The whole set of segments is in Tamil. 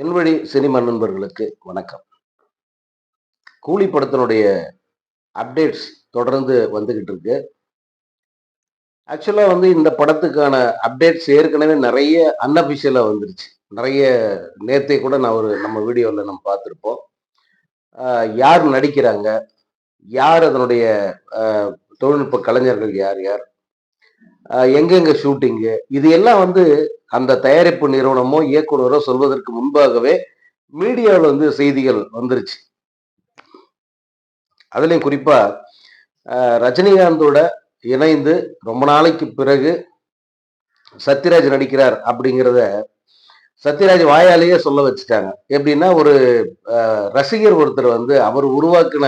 என் வழி சினிமா நண்பர்களுக்கு வணக்கம். கூலி படத்தினுடைய அப்டேட்ஸ் தொடர்ந்து வந்துகிட்டு இருக்கு ஆக்சுவலாக வந்து இந்த படத்துக்கான அப்டேட்ஸ் ஏற்கனவே நிறைய அன்அபிஷியலாக வந்துருச்சு. நிறைய நேரத்தை கூட நான் ஒரு நம்ம வீடியோவில் நம்ம பார்த்துருப்போம். யார் நடிக்கிறாங்க? யார் அதனுடைய தொழில்நுட்ப கலைஞர்கள் யார் யார்? எங்கெங்க ஷூட்டிங்கு? இது எல்லாம் வந்து அந்த தயாரிப்பு நிறுவனமோ இயக்குனரோ சொல்வதற்கு முன்பாகவே மீடியாவில் வந்து செய்திகள் வந்துருச்சு. அதுலயும் குறிப்பா ரஜினிகாந்தோட இணைந்து ரொம்ப நாளைக்கு பிறகு சத்யராஜ் நடிக்கிறார் அப்படிங்கிறத சத்யராஜ் வாயாலேயே சொல்ல வச்சுட்டாங்க. எப்படின்னா ஒரு ரசிகர் ஒருத்தர் வந்து அவர் உருவாக்கின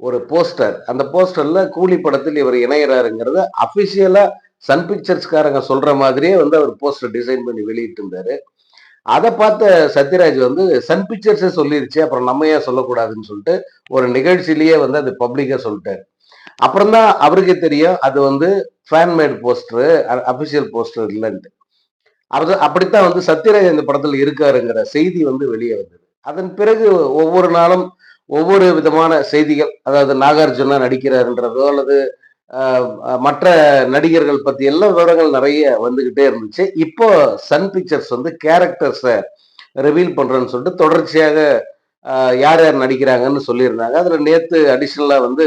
ஒரு போஸ்டர். அந்த போஸ்டர்ல கூலி படத்தில் இவர் இணைகிறாருங்கிறத அபிஷியலா சன் பிக்சர்ஸ்காரங்க சொல்ற மாதிரியே வந்து அவர் போஸ்டர் டிசைன் பண்ணி வெளியிட்டு இருந்தாரு அதை பார்த்த சத்யராஜ் வந்து சன் பிக்சர்ஸே சொல்லிருச்சு அப்புறம் நம்ம ஏன் சொல்லக்கூடாதுன்னு சொல்லிட்டு ஒரு நிகழ்ச்சியிலேயே வந்து அது பப்ளிக்கா சொல்லிட்டாரு. அப்புறம் தான் அவருக்கே தெரியும் அது வந்து ஃபேன்மேட் போஸ்டரு அபிஷியல் போஸ்டர் இல்லைன்ட்டு. அது அப்படித்தான் வந்து சத்யராஜ் இந்த படத்தில் இருக்காருங்கிற செய்தி வந்து வெளியே வந்தது. அதன் பிறகு ஒவ்வொரு நாளும் ஒவ்வொரு விதமான செய்திகள் அதாவது நாகார்ஜுனா நடிக்கிறாருன்றதோ அல்லது மற்ற நடிகர்கள் பத்தி எல்லாம் விவரங்கள் நிறைய வந்துகிட்டே இருந்துச்சு. இப்போ சன் பிக்சர்ஸ் வந்து கேரக்டர்ஸை ரிவீல் பண்றேன்னு சொல்லிட்டு தொடர்ச்சியாக யார் யார் நடிக்கிறாங்கன்னு சொல்லியிருந்தாங்க. அதில் நேற்று அடிஷ்னலாக வந்து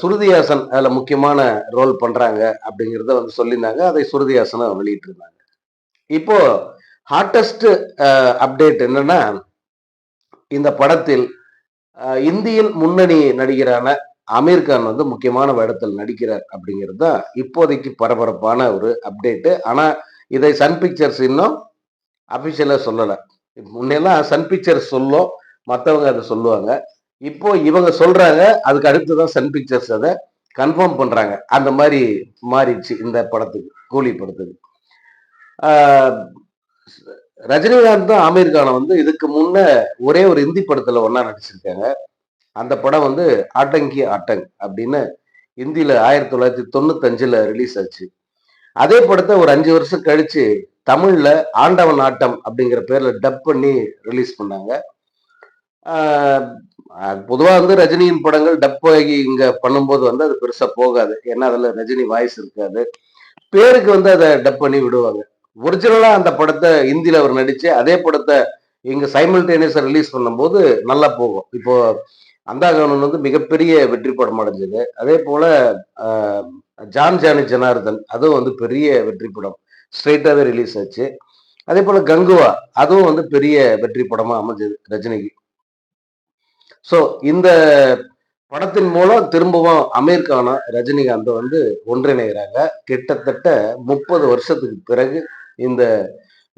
சுருதிஹாசன் அதில் முக்கியமான ரோல் பண்ணுறாங்க அப்படிங்கிறத வந்து சொல்லியிருந்தாங்க. அதை சுருதிஹாசனும் வெளியிட்டு இருந்தாங்க இப்போ ஹாட்டஸ்ட் அப்டேட் என்னன்னா இந்த படத்தில் இந்தியின் முன்னணி நடிகரான அமீர் கான் வந்து முக்கியமான வேடத்தில் நடிக்கிறார் அப்படிங்கிறது தான் இப்போதைக்கு பரபரப்பான ஒரு அப்டேட்டு ஆனால் இதை சன் பிக்சர்ஸ் இன்னும் அஃபிஷியலாக சொல்லலை. முன்னெல்லாம் சன் பிக்சர்ஸ் சொல்லும் மற்றவங்க அதை சொல்லுவாங்க. இப்போ இவங்க சொல்றாங்க அதுக்கு அடுத்து தான் சன் பிக்சர்ஸ் அதை கன்ஃபார்ம் பண்றாங்க. அந்த மாதிரி மாறிடுச்சு இந்த படத்துக்கு கூலி படத்துக்கு. ரஜினிகாந்த் தான் ஆமீர் கானை வந்து இதுக்கு முன்ன ஒரே ஒரு இந்தி படத்துல ஒன்றா நடிச்சிருக்காங்க. அந்த படம் வந்து ஆட்டங்கி ஆட்டங் அப்படின்னு இந்தியில ஆயிரத்தி தொள்ளாயிரத்தி தொண்ணூத்தஞ்சுல ரிலீஸ் ஆச்சு. அதே படத்தை ஒரு அஞ்சு வருஷம் கழிச்சு தமிழ்ல ஆண்டவன் ஆட்டம் அப்படிங்கிற பேர்ல டப் பண்ணி ரிலீஸ் பண்ணாங்க. பொதுவாக வந்து ரஜினியின் படங்கள் டப் ஆகி இங்க பண்ணும்போது வந்து அது பெருசா போகாது. ஏன்னா அதுல ரஜினி வாய்ஸ் இருக்காது. பேருக்கு வந்து அதை டப் பண்ணி விடுவாங்க. ஒரிஜினலா அந்த படத்தை இந்தியில் அவர் நடிச்சு அதே படத்தை இங்க சைமல்டேனியஸா ரிலீஸ் பண்ணும்போது நல்லா போகும். இப்போ அந்தாகவனன் வந்து மிகப்பெரிய வெற்றி படம் அடைஞ்சது. அதே போல ஜான் ஜானி ஜனார்தன் அதுவும் வந்து பெரிய வெற்றி படம். ஸ்ட்ரெயிட்டாவே ரிலீஸ் ஆச்சு. அதே போல கங்குவா அதுவும் வந்து பெரிய வெற்றி படமா அமைஞ்சது ரஜினிக்கு. ஸோ இந்த படத்தின் மூலம் திரும்பவும் அமீர் கானா ரஜினிகாந்த் வந்து ஒன்றிணைகிறாங்க கிட்டத்தட்ட முப்பது வருஷத்துக்கு பிறகு இந்த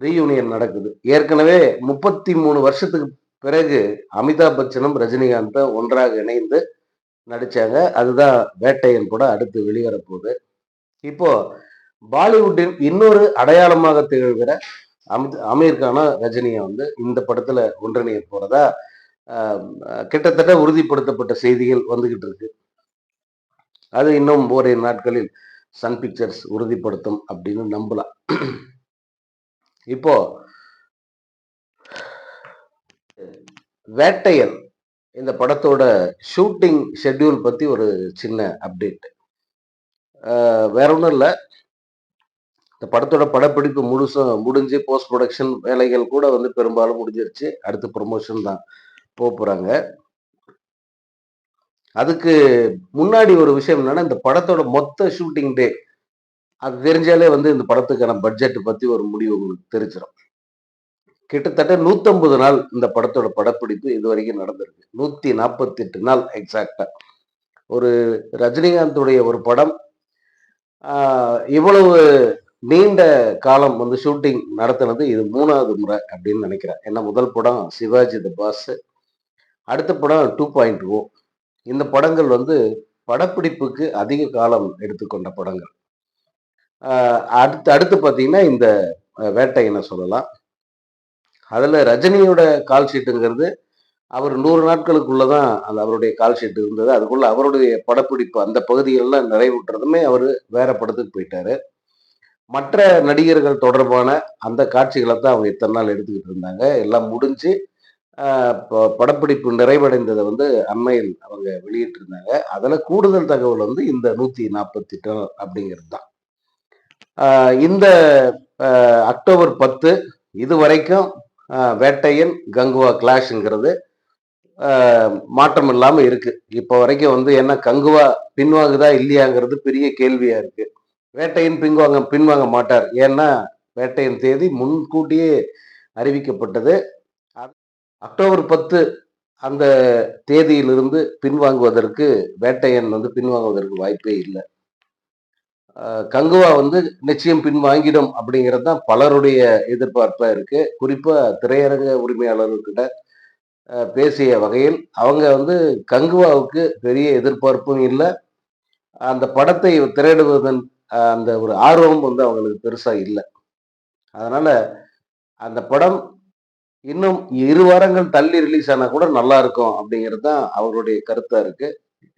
ரீயூனியன் நடக்குது. ஏற்கனவே முப்பத்தி மூணு வருஷத்துக்கு பிறகு அமிதாப் பச்சனும் ரஜினிகாந்தும் ஒன்றாக இணைந்து நடித்தாங்க அதுதான் வேட்டையன் கூட அடுத்து வெளிவரப்போகுது. இப்போ பாலிவுட்டின் இன்னொரு அடையாளமாக திகழ்கிற அமித் அமீர்கான ரஜினியை வந்து இந்த படத்துல ஒன்றிணைய போறதா கிட்டத்தட்ட உறுதிப்படுத்தப்பட்ட செய்திகள் வந்துகிட்டு இருக்கு. அது இன்னும் ஓரிரு நாட்களில் சன் பிக்சர்ஸ் உறுதிப்படுத்தும் அப்படின்னு நம்பலாம். இப்போ வேட்டையன் இந்த படத்தோட ஷூட்டிங் ஷெட்யூல் பற்றி ஒரு சின்ன அப்டேட். வேற ஒன்றும் இல்லை. இந்த படத்தோட படப்பிடிப்பு முழுசும் முடிஞ்சு போஸ்ட் ப்ரொடக்ஷன் வேலைகள் கூட வந்து பெரும்பாலும் முடிஞ்சிருச்சு. அடுத்து ப்ரொமோஷன் தான் போக போகிறாங்க அதுக்கு முன்னாடி ஒரு விஷயம் என்னன்னா இந்த படத்தோட மொத்த ஷூட்டிங் டே அது தெரிஞ்சாலே வந்து இந்த படத்துக்கான பட்ஜெட் பத்தி ஒரு முடிவு உங்களுக்கு தெரிஞ்சிடும் கிட்டத்தட்ட நூத்தம்பது நாள் இந்த படத்தோட படப்பிடிப்பு இது வரைக்கும் நடந்திருக்கு. நூத்தி நாற்பத்தி எட்டு நாள் எக்ஸாக்டா ஒரு ரஜினிகாந்துடைய ஒரு படம் இவ்வளவு நீண்ட காலம் வந்து ஷூட்டிங் நடத்தினது இது மூணாவது முறை அப்படின்னு நினைக்கிறேன். ஏன்னா முதல் படம் சிவாஜி த பாஸ் அடுத்த படம் டூ பாயிண்ட் ஓ இந்த படங்கள் வந்து படப்பிடிப்புக்கு அதிக காலம் எடுத்துக்கொண்ட படங்கள். அடுத்து அடுத்து பார்த்தீங்கன்னா இந்த அஹ், சொல்லலாம். அதில் ரஜினியோட கால் ஷீட்டுங்கிறது அவர் நூறு நாட்களுக்குள்ளதான் அது அவருடைய கால் ஷீட் இருந்தது. அதுக்குள்ளே அவருடைய படப்பிடிப்பு அந்த பகுதிகளில் நிறைவுற்றதுமே அவர் வேற படத்துக்கு போயிட்டாரு. மற்ற நடிகர்கள் தொடர்பான அந்த காட்சிகளை தான் அவங்க இத்தனை நாள் எடுத்துக்கிட்டு இருந்தாங்க. எல்லாம் முடிஞ்சு படப்பிடிப்பு நிறைவடைந்ததை வந்து அண்மையில் அவங்க வெளியிட்டிருந்தாங்க. அதில் கூடுதல் தகவல் வந்து இந்த நூற்றி நாற்பத்தி எட்டு அப்படிங்கிறது தான் இந்த அக்டோபர் பத்து இது வரைக்கும் வேட்டையன் கங்குவா கிளாஷுங்கிறது மாற்றம் இல்லாமல் இருக்கு. இப்போ வரைக்கும் வந்து என்ன கங்குவா பின்வாங்குதா இல்லையாங்கிறது பெரிய கேள்வியா இருக்கு. வேட்டையன் பின்வாங்க பின்வாங்க மாட்டார். ஏன்னா வேட்டையன் தேதி முன்கூட்டியே அறிவிக்கப்பட்டது. அக்டோபர் பத்து அந்த தேதியிலிருந்து பின்வாங்குவதற்கு வேட்டையன் வந்து பின்வாங்குவதற்கு வாய்ப்பே இல்லை. கங்குவா வந்து நிச்சயம் பின்வாங்கிடும் அப்படிங்கிறது தான் பலருடைய எதிர்பார்ப்பாக இருக்கு. குறிப்பாக திரையரங்க உரிமையாளர்கிட்ட பேசிய வகையில் அவங்க வந்து கங்குவாவுக்கு பெரிய எதிர்பார்ப்பும் இல்லை. அந்த படத்தை திரையிடுவதன் அந்த ஒரு ஆர்வம் வந்து அவங்களுக்கு பெருசாக இல்லை. அதனால அந்த படம் இன்னும் இரு வாரங்கள் தள்ளி ரிலீஸ் ஆனால் கூட நல்லா இருக்கும் அப்படிங்கிறது தான் அவருடைய கருத்தாக இருக்குது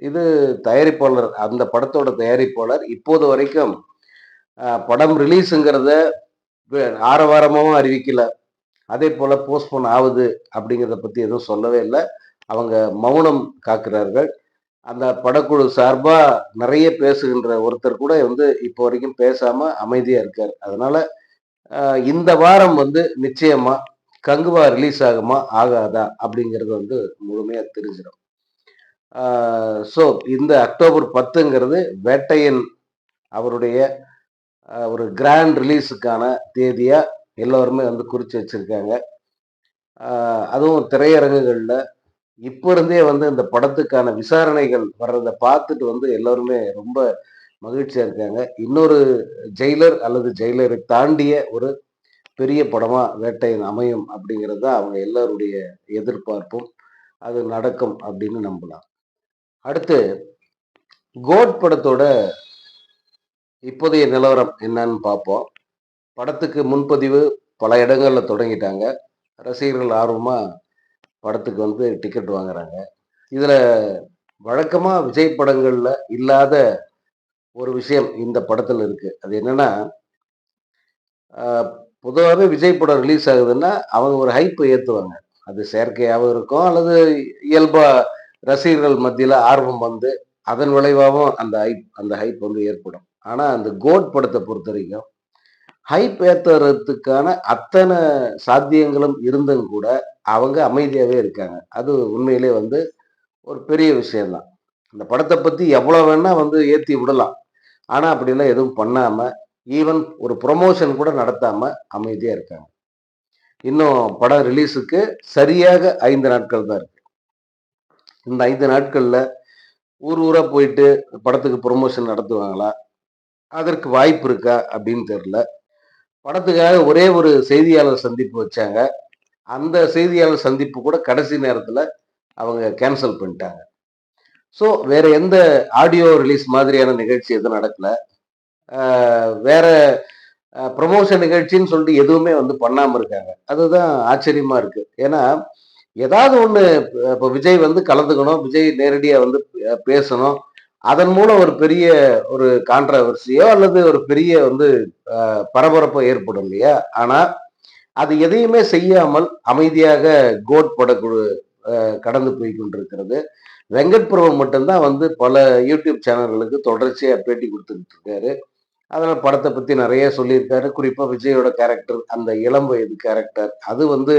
இது தயாரிப்பாளர் அந்த படத்தோட தயாரிப்பாளர் இப்போது வரைக்கும் படம் ரிலீஸுங்கிறத ஆரவாரமாவும் அறிவிக்கல. அதே போல் போஸ்ட்போன் ஆகுது அப்படிங்கிறத பற்றி எதுவும் சொல்லவே இல்லை. அவங்க மௌனம் காக்கிறார்கள். அந்த படக்குழு சார்பாக நிறைய பேசுகின்ற ஒருத்தர் கூட வந்து இப்போ வரைக்கும் பேசாமல் அமைதியாக இருக்கார். அதனால் இந்த வாரம் வந்து நிச்சயமாக கங்குவா ரிலீஸ் ஆகுமா ஆகாதா அப்படிங்கிறது வந்து முழுமையாக தெரிஞ்சிடும். ஸோ இந்த அக்டோபர் பத்துங்கிறது வேட்டையன் அவருடைய ஒரு கிராண்ட் ரிலீஸுக்கான தேதியாக எல்லோருமே வந்து குறித்து வச்சுருக்காங்க. அதுவும் திரையரங்குகளில் இப்போ இருந்தே வந்து இந்த படத்துக்கான விசாரணைகள் வர்றதை பார்த்துட்டு வந்து எல்லோருமே ரொம்ப மகிழ்ச்சியாக இருக்காங்க. இன்னொரு ஜெயிலர் அல்லது ஜெயிலரை தாண்டிய ஒரு பெரிய படமாக வேட்டையன் அமையும் அப்படிங்கிறது தான் அவங்க எல்லோருடைய எதிர்பார்ப்பும். அது நடக்கும் அப்படின்னு நம்பலாம். அடுத்து கோட் படத்தோட இப்போதைய நிலவரம் என்னன்னு பார்ப்போம். படத்துக்கு முன்பதிவு பல இடங்களில் தொடங்கிட்டாங்க. ரசிகர்கள் ஆர்வமாக படத்துக்கு வந்து டிக்கெட் வாங்குறாங்க. இதில் வழக்கமாக விஜய் படங்களில் இல்லாத ஒரு விஷயம் இந்த படத்தில் இருக்குது அது என்னென்னா பொதுவாகவே விஜய் படம் ரிலீஸ் ஆகுதுன்னா அவங்க ஒரு ஹைப்பை ஏற்றுவாங்க அது செயற்கையாகவும் இருக்கும் அல்லது இயல்பாக ரசிகர்கள் மத்தியில் ஆர்வம் வந்து அதன் விளைவாகவும் அந்த ஹைப் அந்த ஹைப் வந்து ஏற்படும். ஆனால் அந்த கோட் படத்தை பொறுத்த வரைக்கும் ஹைப் ஏற்றுறதுக்கான அத்தனை சாத்தியங்களும் இருந்தும் கூட அவங்க அமைதியாகவே இருக்காங்க. அது உண்மையிலே வந்து ஒரு பெரிய விஷயம்தான். இந்த படத்தை பற்றி எவ்வளோ வேணால் வந்து ஏற்றி விடலாம். ஆனால் அப்படிலாம் எதுவும் பண்ணாமல் ஈவன் ஒரு ப்ரொமோஷன் கூட நடத்தாமல் அமைதியாக இருக்காங்க. இன்னும் படம் ரிலீஸுக்கு சரியாக ஐந்து நாட்கள் தான் இருக்கு. இந்த ஐந்து நாட்களில் ஊர் ஊராக போயிட்டு படத்துக்கு ப்ரொமோஷன் நடத்துவாங்களா? அதற்கு வாய்ப்பு இருக்கா? அப்படின்னு தெரில படத்துக்காக ஒரே ஒரு செய்தியாளர் சந்திப்பு வச்சாங்க. அந்த செய்தியாளர் சந்திப்பு கூட கடைசி நேரத்தில் அவங்க கேன்சல் பண்ணிட்டாங்க. ஸோ வேற எந்த ஆடியோ ரிலீஸ் மாதிரியான நிகழ்ச்சி எதுவும் நடக்கல. வேற ப்ரொமோஷன் நிகழ்ச்சின்னு சொல்லிட்டு எதுவுமே வந்து பண்ணாமல் இருக்காங்க. அதுதான் ஆச்சரியமாக இருக்குது ஏன்னா ஏதாவது ஒண்ணு இப்போ விஜய் வந்து கலந்துக்கணும் விஜய் நேரடியா வந்து பேசணும். அதன் மூலம் ஒரு பெரிய ஒரு கான்ட்ரவர்சியோ அல்லது ஒரு பெரிய வந்து பரபரப்போ ஏற்படும் இல்லையா? ஆனா அது எதையுமே செய்யாமல் அமைதியாக கோட் படக்குழு கடந்து போய் கொண்டிருக்கிறது. வெங்கட் பிரபு மட்டும்தான் வந்து பல யூடியூப் சேனல்களுக்கு தொடர்ச்சியாக பேட்டி கொடுத்துக்கிட்டு இருக்காரு. அதனால் படத்தை பத்தி நிறைய சொல்லியிருக்காரு. குறிப்பாக விஜயோட கேரக்டர் அந்த இளம் வயது கேரக்டர் அது வந்து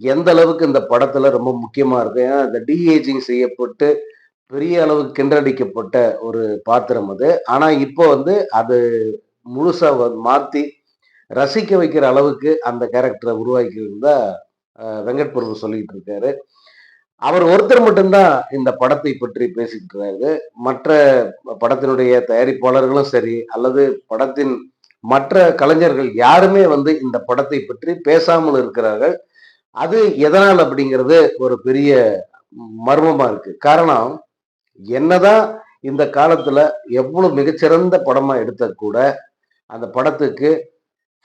எந்த அளவுக்கு இந்த படத்துல ரொம்ப முக்கியமா இருக்கு? ஏன்னா இந்த டிஏஜிங் செய்யப்பட்டு பெரிய அளவுக்கு கிண்டடிக்கப்பட்ட ஒரு பாத்திரம் அது. ஆனா இப்போ வந்து அது முழுசா மாத்தி ரசிக்க வைக்கிற அளவுக்கு அந்த கேரக்டரை உருவாக்கி இருந்தா வெங்கட் பிரபு சொல்லிட்டு இருக்காரு. அவர் ஒருத்தர் மட்டும்தான் இந்த படத்தை பற்றி பேசிட்டு இருக்காரு. மற்ற படத்தினுடைய தயாரிப்பாளர்களும் சரி அல்லது படத்தின் மற்ற கலைஞர்கள் யாருமே வந்து இந்த படத்தை பற்றி பேசாமல் இருக்கிறார்கள். அது எதனால் அப்படிங்கிறது ஒரு பெரிய மர்மமா இருக்கு. காரணம் என்னதான் இந்த காலத்துல எவ்வளவு மிகச்சிறந்த படமா எடுத்த கூட அந்த படத்துக்கு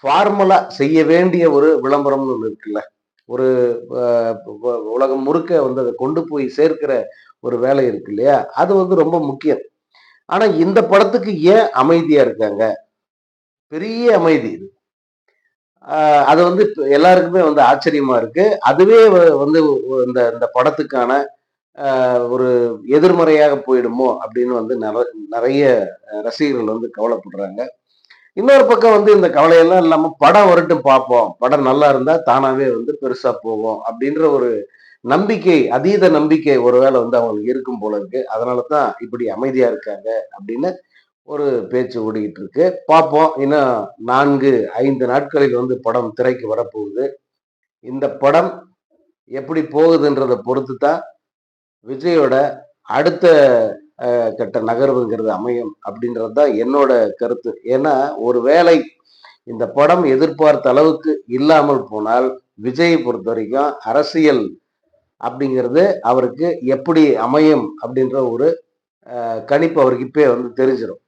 ஃபார்முலா செய்ய வேண்டிய ஒரு விளம்பரம்னு ஒன்று இருக்குல்ல. ஒரு உலகம் முழுக்க வந்து அதை கொண்டு போய் சேர்க்கிற ஒரு வேலை இருக்கு இல்லையா? அது வந்து ரொம்ப முக்கியம். ஆனா இந்த படத்துக்கு ஏன் அமைதியா இருக்காங்க? பெரிய அமைதி இது. அது வந்து எல்லாருக்குமே வந்து ஆச்சரியமா இருக்கு. அதுவே வ- வந்து இந்த இந்த படத்துக்கான ஒரு எதிர்மறையாக போயிடுமோ அப்படின்னு வந்து நிறைய ரசிகர்கள் வந்து கவலைப்படுறாங்க. இன்னொரு பக்கம் வந்து இந்த கவலையெல்லாம் இல்லாம படம் வரட்டும் பார்ப்போம் படம் நல்லா இருந்தா தானாவே வந்து பெருசா போகும் அப்படின்ற ஒரு நம்பிக்கை அதீத நம்பிக்கை ஒருவேளை வந்து அவங்களுக்கு இருக்கும் போல இருக்கு. அதனால தான் இப்படி அமைதியா இருக்காங்க அப்படின்னு ஒரு பேச்சு ஓடிக்கிட்டு இருக்கு பார்ப்போம். இன்னும் நான்கு ஐந்து நாட்களில் வந்து படம் திரைக்கு வரப்போகுது. இந்த படம் எப்படி போகுதுன்றதை பொறுத்து தான் விஜயோட அடுத்த கட்ட நகர்வுங்கிறது அமையும் அப்படின்றது தான் என்னோட கருத்து. ஏன்னா ஒரு வேளை இந்த படம் எதிர்பார்த்த அளவுக்கு இல்லாமல் போனால் விஜயை பொறுத்த வரைக்கும் அரசியல் அப்படிங்கிறது அவருக்கு எப்படி அமையும் அப்படின்ற ஒரு கணிப்பு அவருக்கு இப்பே வந்து தெரிஞ்சிடும்